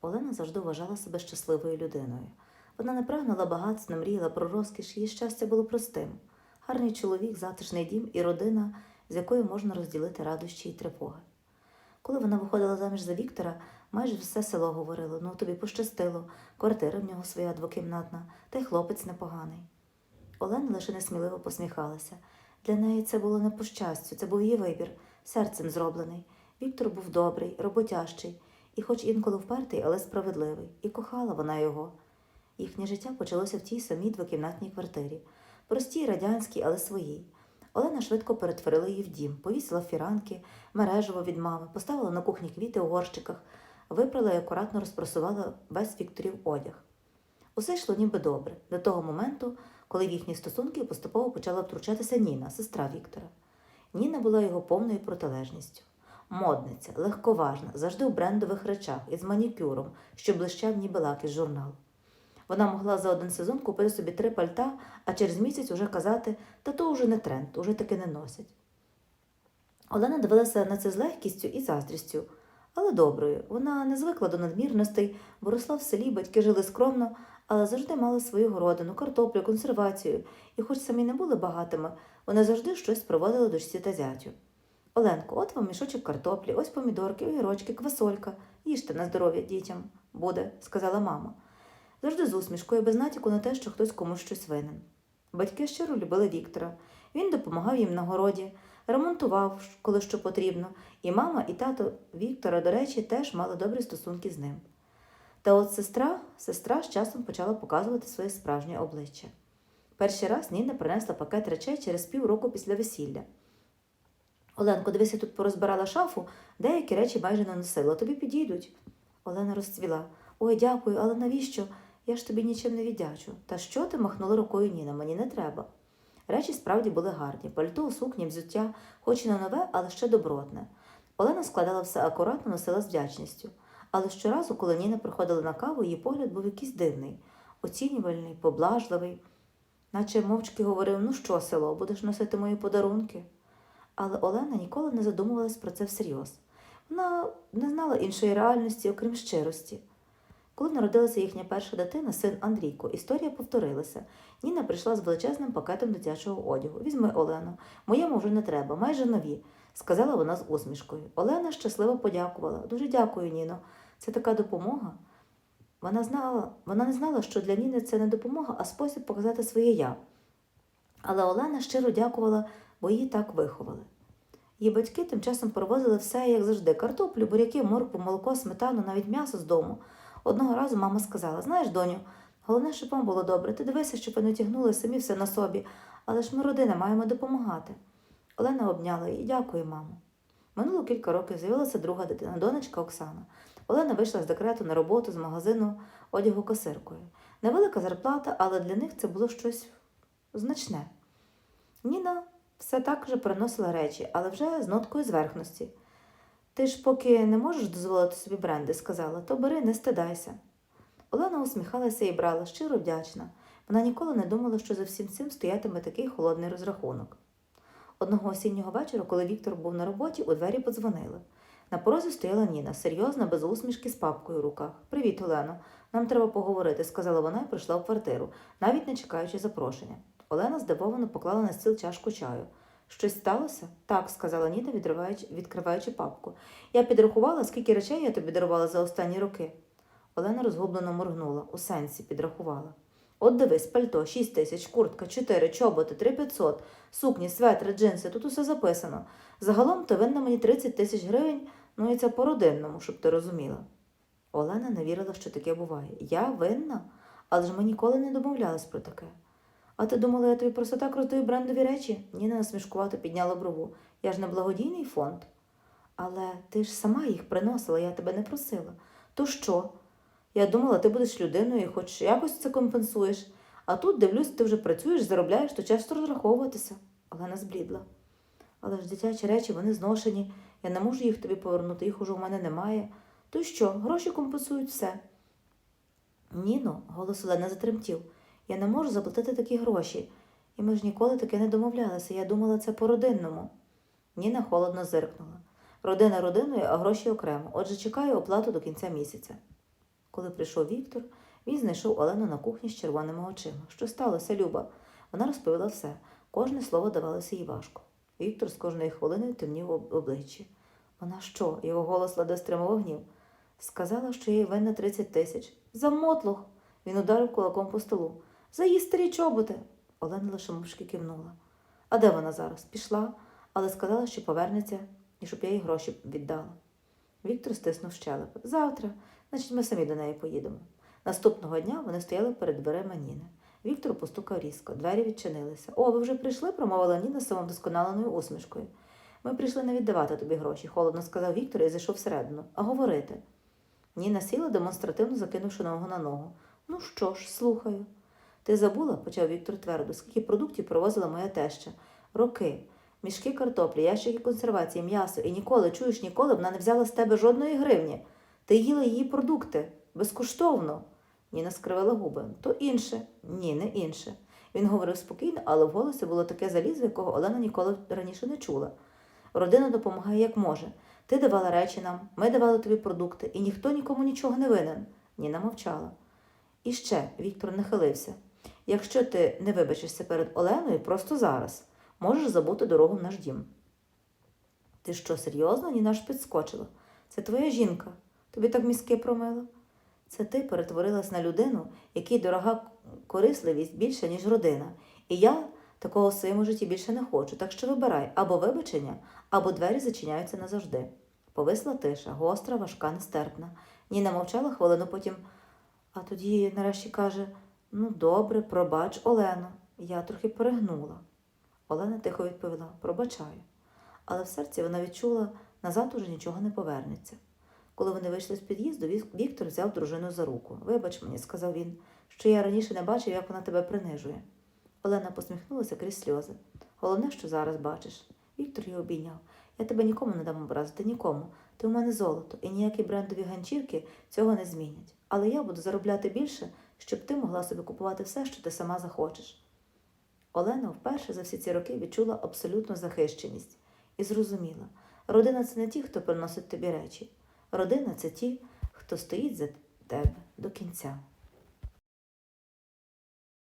Олена завжди вважала себе щасливою людиною. Вона не прагнула багатств, не мріяла про розкіш, її щастя було простим. Гарний чоловік, затишний дім і родина, з якою можна розділити радощі й тривоги. Коли вона виходила заміж за Віктора, майже все село говорило: ну тобі пощастило, квартира в нього своя двокімнатна, та й хлопець непоганий. Олена лише несміливо посміхалася. Для неї це було не по щастю, це був її вибір, серцем зроблений. Віктор був добрий, роботящий, і, хоч інколи впертий, але справедливий, і кохала вона його. Їхнє життя почалося в тій самій двокімнатній квартирі, простій радянській, але своїй. Олена швидко перетворила її в дім, повісила фіранки, мережево від мами, поставила на кухні квіти у горщиках, випрала і акуратно розпросувала весь Вікторів одяг. Усе йшло ніби добре, до того моменту, коли в їхні стосунки поступово почала втручатися Ніна, сестра Віктора. Ніна була його повною протилежністю. Модниця, легковажна, завжди у брендових речах із манікюром, що блищав ніби лак із журналу. Вона могла за один сезон купити собі три пальта, а через місяць уже казати, та то вже не тренд, уже таки не носять. Олена дивилася на це з легкістю і заздрістю, але доброю. Вона не звикла до надмірностей, бо росла в селі, батьки жили скромно, але завжди мали свою городину, картоплю, консервацію, і хоч самі не були багатими, вони завжди щось проводили дочці та зятю. Оленко, от вам мішочок картоплі, ось помідорки, огірочки, квасолька. Їжте на здоров'я дітям буде, сказала мама. Завжди з усмішкою, без натяку на те, що хтось комусь щось винен. Батьки щиро любили Віктора. Він допомагав їм на городі, ремонтував, коли що потрібно, і мама, і тато Віктора, до речі, теж мали добрі стосунки з ним. Та от сестра, сестра з часом почала показувати своє справжнє обличчя. Перший раз Ніна принесла пакет речей через півроку після весілля. Оленко, дивися, тут порозбирала шафу, деякі речі майже не носила, тобі підійдуть. Олена розцвіла. Ой, дякую, але навіщо? Я ж тобі нічим не віддячу. Та що ти махнула рукою Ніна, мені не треба. Речі справді були гарні, пальто, сукні, взуття, хоч і не нове, але ще добротне. Олена складала все акуратно, носила з вдячністю. Але щоразу, коли Ніна приходила на каву, її погляд був якийсь дивний, оцінювальний, поблажливий, наче мовчки говорив: ну що, село, будеш носити мої подарунки? Але Олена ніколи не задумувалась про це всерйоз. Вона не знала іншої реальності, окрім щирості. Коли народилася їхня перша дитина, син Андрійко, історія повторилася. Ніна прийшла з величезним пакетом дитячого одягу. Візьми, Олено, моєму вже не треба, майже нові, сказала вона з усмішкою. Олена щасливо подякувала. Дуже дякую, Ніно. Це така допомога. Вона знала, вона не знала, що для Ніни це не допомога, а спосіб показати своє я. Але Олена щиро дякувала, бо її так виховали. Її батьки тим часом привозили все, як завжди: картоплю, буряки, моркву, молоко, сметану, навіть м'ясо з дому. Одного разу мама сказала: Знаєш, доню, головне, щоб вам було добре. Ти дивися, щоб ви не тягнули самі все на собі, але ж ми родина маємо допомагати. Олена обняла її. Дякую, мамо. Минуло кілька років з'явилася друга дитина, донечка Оксана. Олена вийшла з декрету на роботу з магазину одягу касиркою. Невелика зарплата, але для них це було щось значне. Ніна все так же приносила речі, але вже з ноткою зверхності. Ти ж поки не можеш дозволити собі бренди, сказала, то бери, не стидайся. Олена усміхалася і брала, щиро вдячна. Вона ніколи не думала, що за всім цим стоятиме такий холодний розрахунок. Одного осіннього вечора, коли Віктор був на роботі, у двері подзвонили. На порозі стояла Ніна, серйозна, без усмішки, з папкою в руках. Привіт, Олено. Нам треба поговорити, сказала вона і прийшла в квартиру, навіть не чекаючи запрошення. Олена здивовано поклала на стіл чашку чаю. Щось сталося? Так, сказала Ніна, відкриваючи папку. Я підрахувала, скільки речей я тобі дарувала за останні роки. Олена розгублено моргнула, у сенсі підрахувала. От дивись, пальто, 6 тисяч, куртка, 4, чоботи, 3 500, сукні, светри, джинси, тут усе записано. Загалом ти винна мені 30 тисяч гривень, ну і це по-родинному, щоб ти розуміла. Олена не вірила, що таке буває. Я винна? Але ж ми ніколи не домовлялись про таке. А ти думала, я тобі просто так роздаю брендові речі? Ніна насмішкувато підняла брову. Я ж не благодійний фонд. Але ти ж сама їх приносила, я тебе не просила. То що? Я думала, ти будеш людиною і хоч якось це компенсуєш. А тут, дивлюсь, ти вже працюєш, заробляєш, то часто розраховуватися. Олена зблідла. Але ж дитячі речі, вони зношені. Я не можу їх тобі повернути, їх уже у мене немає. То що, гроші компенсують все. Ніно, голос Олени затремтів. Я не можу заплатити такі гроші. І ми ж ніколи таки не домовлялися. Я думала, це по-родинному. Ніна холодно зиркнула. Родина родиною, а гроші окремо. Отже, чекаю оплату до кінця місяця. Коли прийшов Віктор, він знайшов Олену на кухні з червоними очима. Що сталося, Люба? Вона розповіла все. Кожне слово давалося їй важко. Віктор з кожною хвилиною темнів об обличчі. Вона що? Його голос ледве стримував гнів. Сказала, що їй винна 30 тисяч. За мотлох. Він ударив кулаком по столу. За її старі чоботи. Олена лише мовчки кивнула. А де вона зараз? Пішла, але сказала, що повернеться і щоб я їй гроші віддала. Віктор стиснув щелепи. Завтра, значить, ми самі до неї поїдемо. Наступного дня вони стояли перед дверима Ніни. Віктор постукав різко, двері відчинилися. О, ви вже прийшли? промовила Ніна самовдосконаленою усмішкою. Ми прийшли не віддавати тобі гроші, холодно сказав Віктор і зайшов всередину. А говорити. Ніна сіла, демонстративно закинувши ногу на ногу. Ну що ж, слухаю. Ти забула, почав Віктор твердо, скільки продуктів привозила моя теща. Роки, мішки картоплі, ящики консервації, м'ясо, і ніколи, чуєш, ніколи вона не взяла з тебе жодної гривні. Ти їла її продукти безкоштовно. Ніна скривила губи. То інше. Ні, не інше. Він говорив спокійно, але в голосі було таке залізо, якого Олена ніколи раніше не чула. Родина допомагає як може. Ти давала речі нам, ми давали тобі продукти, і ніхто нікому нічого не винен. Ніна мовчала. І ще Віктор нахилився. Якщо ти не вибачишся перед Оленою просто зараз, можеш забути дорогу в наш дім. Ти що, серйозно? Ніна аж підскочила. Це твоя жінка. Тобі так мізки промила. Це ти перетворилась на людину, якій дорога корисливість більше, ніж родина. І я такого в своєму житті більше не хочу. Так що вибирай або вибачення, або двері зачиняються назавжди. Повисла тиша, гостра, важка, нестерпна. Ніна мовчала хвилину, потім, а тоді нарешті каже: Ну, добре, пробач, Олено. Я трохи перегнула. Олена тихо відповіла: Пробачаю. Але в серці вона відчула, назад уже нічого не повернеться. Коли вони вийшли з під'їзду, Віктор взяв дружину за руку. Вибач мені, сказав він, що я раніше не бачив, як вона тебе принижує. Олена посміхнулася крізь сльози. Головне, що зараз бачиш. Віктор її обійняв. Я тебе нікому не дам образити, нікому. Ти у мене золото, і ніякі брендові ганчірки цього не змінять. Але я буду заробляти більше, щоб ти могла собі купувати все, що ти сама захочеш. Олена вперше за всі ці роки відчула абсолютну захищеність і зрозуміла, родина це не ті, хто приносить тобі речі. Родина це ті, хто стоїть за тебе до кінця.